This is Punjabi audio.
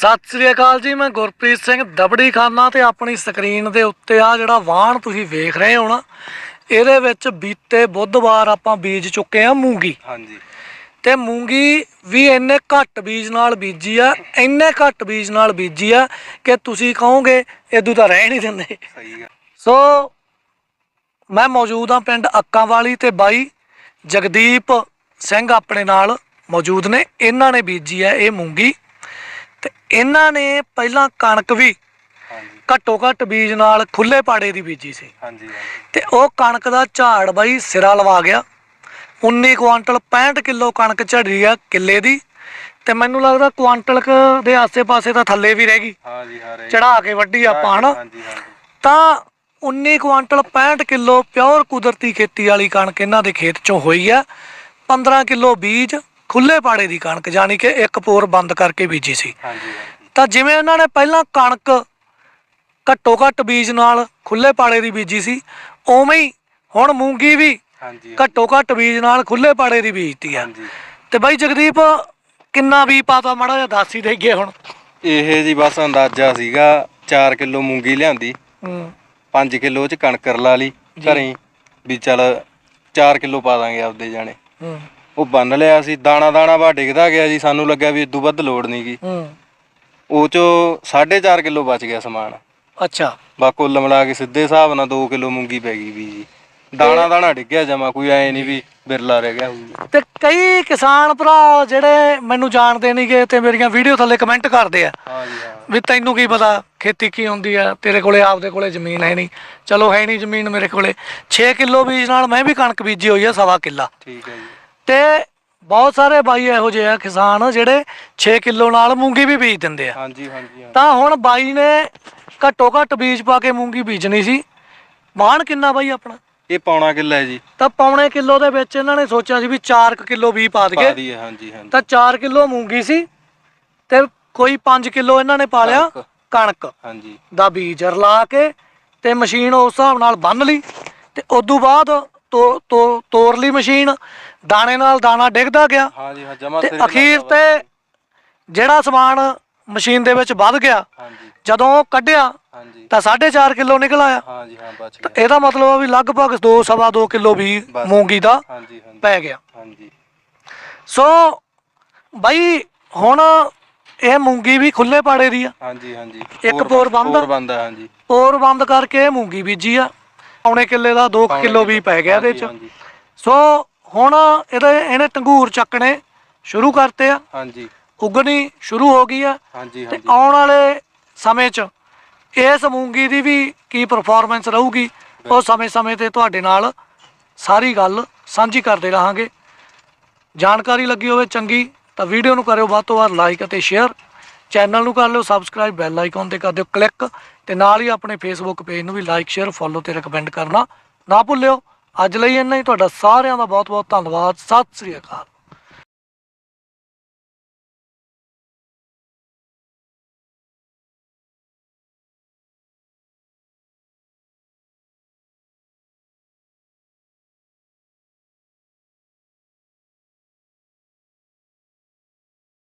ਸਤਿ ਸ੍ਰੀ ਅਕਾਲ ਜੀ ਮੈਂ ਗੁਰਪ੍ਰੀਤ ਸਿੰਘ ਦਬੜੀ ਖਾਨਾ ਤੇ ਆਪਣੀ ਸਕਰੀਨ ਦੇ ਉੱਤੇ ਆ ਜਿਹੜਾ ਵਾਹਣ ਤੁਸੀਂ ਵੇਖ ਰਹੇ ਹੋ ਨਾ ਇਹਦੇ ਵਿੱਚ ਬੀਤੇ ਬੁੱਧਵਾਰ ਆਪਾਂ ਬੀਜ ਚੁੱਕੇ ਆ ਮੂੰਗੀ। ਹਾਂਜੀ। ਤੇ ਮੂੰਗੀ ਵੀ ਇੰਨੇ ਘੱਟ ਬੀਜ ਨਾਲ ਬੀਜੀ ਆ ਇੰਨੇ ਘੱਟ ਬੀਜ ਨਾਲ ਬੀਜੀ ਆ ਕਿ ਤੁਸੀਂ ਕਹੋਗੇ ਇਦੋਂ ਤਾਂ ਰਹਿ ਨਹੀਂ ਦਿੰਦੇ। ਸਹੀ ਸੋ ਮੈਂ ਮੌਜੂਦ ਹਾਂ ਪਿੰਡ ਅੱਕਾਂ ਵਾਲੀ ਤੇ ਬਾਈ ਜਗਦੀਪ ਸਿੰਘ ਆਪਣੇ ਨਾਲ ਮੌਜੂਦ ਨੇ ਇਹਨਾਂ ਨੇ ਬੀਜੀ ਹੈ ਇਹ ਮੂੰਗੀ। ਤੇ ਇਹਨਾਂ ਨੇ ਪਹਿਲਾਂ ਕਣਕ ਵੀ ਹਾਂਜੀ। ਘੱਟੋ ਘੱਟ ਬੀਜ ਨਾਲ ਖੁੱਲੇ ਪਾੜੇ ਦੀ ਬੀਜੀ ਸੀ। ਹਾਂਜੀ ਹਾਂਜੀ। ਤੇ ਉਹ ਕਣਕ ਦਾ ਝਾੜ ਬਾਈ ਸਿਰਾ ਲਵਾ ਗਿਆ। 19 ਕੁਆਂਟਲ 65 ਕਿਲੋ ਕਣਕ ਝੜੀ ਆ ਕਿੱਲੇ ਦੀ। ਤੇ ਮੈਨੂੰ ਲੱਗਦਾ ਕੁਆਂਟਲ ਕੁ ਦੇ ਆਸੇ-ਪਾਸੇ ਤਾਂ ਥੱਲੇ ਵੀ ਰਹਿ ਗਈ। ਹਾਂਜੀ ਹਾਂ ਰਹੇ ਚੜਾ ਕੇ ਵੱਢੀ ਆਪਾਂ ਹਨਾ। ਹਾਂਜੀ ਹਾਂਜੀ ਤਾਂ 19 ਕੁਆਂਟਲ 65 ਕਿਲੋ ਪਿਓਰ ਕੁਦਰਤੀ ਖੇਤੀ ਵਾਲੀ ਕਣਕ ਇਹਨਾਂ ਦੇ ਖੇਤ ਚੋਂ ਹੋਈ ਆ। 15 ਕਿਲੋ ਬੀਜ ਖੁੱਲੇ ਪਾੜੇ ਦੀ ਕਣਕ ਜਾਨੀ ਕਿ ਇੱਕ ਪੋਰ ਬੰਦ ਕਰਕੇ ਬੀਜੀ ਸੀ। ਹਾਂਜੀ ਤਾਂ ਜਿਵੇਂ ਇਹਨਾਂ ਨੇ ਪਹਿਲਾਂ ਕਣਕ ਘੱਟੋ ਘੱਟ ਬੀਜ ਨਾਲ ਖੁੱਲੇ ਪਾੜੇ ਦੀ ਬੀਜੀ ਸੀ ਉਵੇਂ ਹੀ ਹੁਣ ਮੂੰਗੀ ਵੀ ਹਾਂਜੀ ਘੱਟੋ ਘੱਟ ਬੀਜ ਨਾਲ ਖੁੱਲੇ ਪਾੜੇ ਦੀ ਬੀਜਤੀ ਆ। ਹਾਂਜੀ। ਤੇ ਬਾਈ ਜਗਦੀਪ ਕਿੰਨਾ ਵੀ ਪਾਤਾ ਮਾੜਾ ਜਿਹਾ ਦੱਸ ਹੀ ਦੇਈਏ ਹੁਣ। ਇਹ ਜੀ ਬਸ ਅੰਦਾਜ਼ਾ ਸੀਗਾ 4 ਕਿਲੋ ਮੂੰਗੀ ਲਿਆਂਦੀ। ਹੂੰ। 5 ਕਿਲੋ ਚ ਕਣਕ ਰਲਾ ਲਈ। ਘਰੇ ਵੀ ਚੱਲ 4 ਕਿਲੋ ਪਾ ਦਾਂਗੇ ਆਪਦੇ ਜਾਣੇ। ਹੂੰ। ਉਹ ਬੰਨ ਲਿਆ ਸੀ ਦਾਣਾ ਦਾਣਾ ਵਾ ਡਿੱਗਦਾ ਗਿਆ ਜੀ ਸਾਨੂੰ ਲੱਗਿਆ ਵੀ ਇਦੋਂ ਵੱਧ ਲੋੜ ਨਹੀਂਗੀ ਹੂੰ। ਉਹ ਚੋਂ 4.5 ਕਿਲੋ ਬਚ ਗਿਆ ਸਮਾਨ। ਅੱਛਾ। ਬਾ ਕੁੱਲ ਮਿਲਾ ਕੇ ਸਿੱਧੇ ਹਿਸਾਬ ਨਾਲ 2 ਕਿਲੋ ਮੂੰਗੀ ਪੈ ਗਈ ਵੀ ਜੀ। ਦਾਣਾ ਦਾਣਾ ਡਿੱਗਿਆ ਜਮਾ ਕੋਈ ਐ ਨਹੀਂ ਵੀ ਬਿਰਲਾ ਰਹਿ ਗਿਆ ਹੋਊਗਾ ਤੇ ਕਈ ਕਿਸਾਨ ਭਰਾ ਜਿਹੜੇ ਮੈਨੂੰ ਜਾਣਦੇ ਨਹੀਂਗੇ ਤੇ ਮੇਰੀਆਂ ਵੀਡੀਓ ਥੱਲੇ ਕਮੈਂਟ ਕਰਦੇ ਆ ਹਾਂ ਵੀ ਤੈਨੂੰ ਕੀ ਪਤਾ ਖੇਤੀ ਕੀ ਹੁੰਦੀ ਆ ਤੇਰੇ ਕੋਲੇ ਆਪਦੇ ਕੋਲੇ ਜ਼ਮੀਨ ਹੈ ਨਹੀਂ ਚਲੋ ਹੈ ਨਹੀਂ ਜ਼ਮੀਨ ਮੇਰੇ ਕੋਲੇ। 6 ਕਿਲੋ ਬੀਜ ਨਾਲ ਮੈਂ ਵੀ ਕਣਕ ਬੀਜੀ ਹੋਈ ਆ ਸਵਾ ਕਿੱਲਾ। ਠੀਕ ਹੈ ਜੀ। ਤੇ ਬਹੁਤ ਸਾਰੇ ਬਾਈ ਇਹੋ ਜਿਹੇ ਆ ਕਿਸਾਨ ਜਿਹੜੇ 6 ਕਿਲੋ ਨਾਲ ਮੂੰਗੀ ਵੀ ਬੀਜ ਦਿੰਦੇ ਆ। ਹਾਂਜੀ ਹਾਂਜੀ ਤਾਂ ਹੁਣ ਬਾਈ ਨੇ ਘੱਟੋ ਘੱਟ ਬੀਜ ਪਾ ਕੇ ਮੂੰਗੀ ਬੀਜਣੀ ਸੀ। ਮਾਣ ਕਿੰਨਾ ਬਾਈ ਆਪਣਾ? ਇਹ ਪੌਣਾ ਕਿੱਲਾ ਹੈ ਜੀ। ਤਾਂ ਪੌਣੇ ਕਿਲੋ ਦੇ ਵਿੱਚ ਇਹਨਾਂ ਨੇ ਸੋਚਿਆ ਸੀ ਵੀ 4 ਕਿਲੋ ਬੀਜ ਪਾ ਪਾ ਦਈਏ। ਦਈਏ ਹਾਂਜੀ ਹਾਂਜੀ। ਤਾਂ 4 ਕਿਲੋ ਮੂੰਗੀ ਸੀ ਤੇ ਕੋਈ 5 ਕਿਲੋ ਇਹਨਾਂ ਨੇ ਪਾ ਲਿਆ ਕਣਕ। ਕਣਕ ਹਾਂਜੀ। ਦਾ ਬੀਜ ਰਲਾ ਕੇ ਤੇ ਮਸ਼ੀਨ ਉਸ ਹਿਸਾਬ ਨਾਲ ਬੰਨ ਲਈ ਤੇ ਉਦੋਂ ਬਾਅਦ ਤੋ ਤੋ ਤੋੜ ਲਈ ਮਸ਼ੀਨ ਦਾਣੇ ਨਾਲ ਦਾਣਾ ਡਿੱਗਦਾ ਗਿਆ। ਹਾਂਜੀ ਹਾਂ ਜਮਾ ਤੇ ਅਖੀਰ ਤੇ ਜਿਹੜਾ ਸਮਾਨ ਮਸ਼ੀਨ ਦੇ ਵਿੱਚ ਵੱਧ ਗਿਆ ਜਦੋਂ ਕੱਢਿਆ ਹਾਂਜੀ। ਤਾਂ 4.5 ਕਿਲੋ ਨਿਕਲ ਆਇਆ। ਹਾਂਜੀ ਹਾਂ ਬਚ ਤਾਂ ਗਿਆ। ਇਹਦਾ ਮਤਲਬ ਆ ਵੀ ਲਗਭਗ 2 ਸਵਾ 2 ਕਿਲੋ ਵੀ। ਮੂੰਗੀ ਦਾ ਪੈ ਗਿਆ। ਹਾਂਜੀ। ਸੋ ਬਾਈ ਹੁਣ ਇਹ ਮੂੰਗੀ ਵੀ ਖੁੱਲੇ ਪਾੜੇ ਦੀ ਆ। ਹਾਂਜੀ ਹਾਂਜੀ। ਇੱਕ ਪੋਰ ਬੰਦ? ਪੋਰ ਬੰਦ ਆ, ਹਾਂਜੀ। ਔਰ ਬੰਦ ਕਰਕੇ ਮੂੰਗੀ ਬੀਜੀ ਆ। ਪੌਣੇ ਕਿੱਲੇ ਦਾ 2 ਪੌਣੇ ਕਿਲੋ ਵੀ ਪੈ ਗਿਆ ਇਹਦੇ ਚ। ਸੋ ਹੁਣ ਇਹਦੇ ਇਹਨੇ ਟੰਗੂਰ ਚੱਕਣੇ ਸ਼ੁਰੂ ਕਰਤੇ ਆ। ਹਾਂਜੀ। ਉਗਣੀ ਸ਼ੁਰੂ ਹੋ ਗਈ ਆ। ਹਾਂਜੀ ਤੇ ਹਾਂਜੀ। ਆਉਣ ਵਾਲੇ ਸਮੇਂ 'ਚ ਇਸ ਮੂੰਗੀ ਦੀ ਵੀ ਕੀ ਪਰਫਾਰਮੈਂਸ ਰਹੂਗੀ ਉਹ ਸਮੇਂ-ਸਮੇਂ ਤੇ ਤੁਹਾਡੇ ਨਾਲ ਸਾਰੀ ਗੱਲ ਸਾਂਝੀ ਕਰਦੇ ਰਹਾਂਗੇ। ਜਾਣਕਾਰੀ ਲੱਗੀ ਹੋਵੇ ਚੰਗੀ ਤਾਂ ਵੀਡੀਓ ਨੂੰ ਕਰਿਓ ਵੱਧ ਤੋਂ ਵੱਧ ਲਾਈਕ ਅਤੇ ਸ਼ੇਅਰ ਚੈਨਲ ਨੂੰ ਕਰ ਲਿਓ ਸਬਸਕ੍ਰਾਈਬ ਬੈਲ ਆਈਕਨ ਤੇ ਕਰ ਦਿਓ ਕਲਿੱਕ ਤੇ ਨਾਲ ਹੀ ਆਪਣੇ ਫੇਸਬੁੱਕ ਪੇਜ ਨੂੰ ਵੀ ਲਾਈਕ ਸ਼ੇਅਰ ਫੋਲੋ ਤੇ ਰეკਮੈਂਡ ਕਰਨਾ ਨਾ ਭੁੱਲਿਓ। ਅੱਜ ਲਈ ਇੰਨਾ ਹੀ। ਤੁਹਾਡਾ ਸਾਰਿਆਂ ਦਾ ਬਹੁਤ ਬਹੁਤ ਧੰਨਵਾਦ। ਸਤਿ ਸ੍ਰੀ ਅਕਾਲ।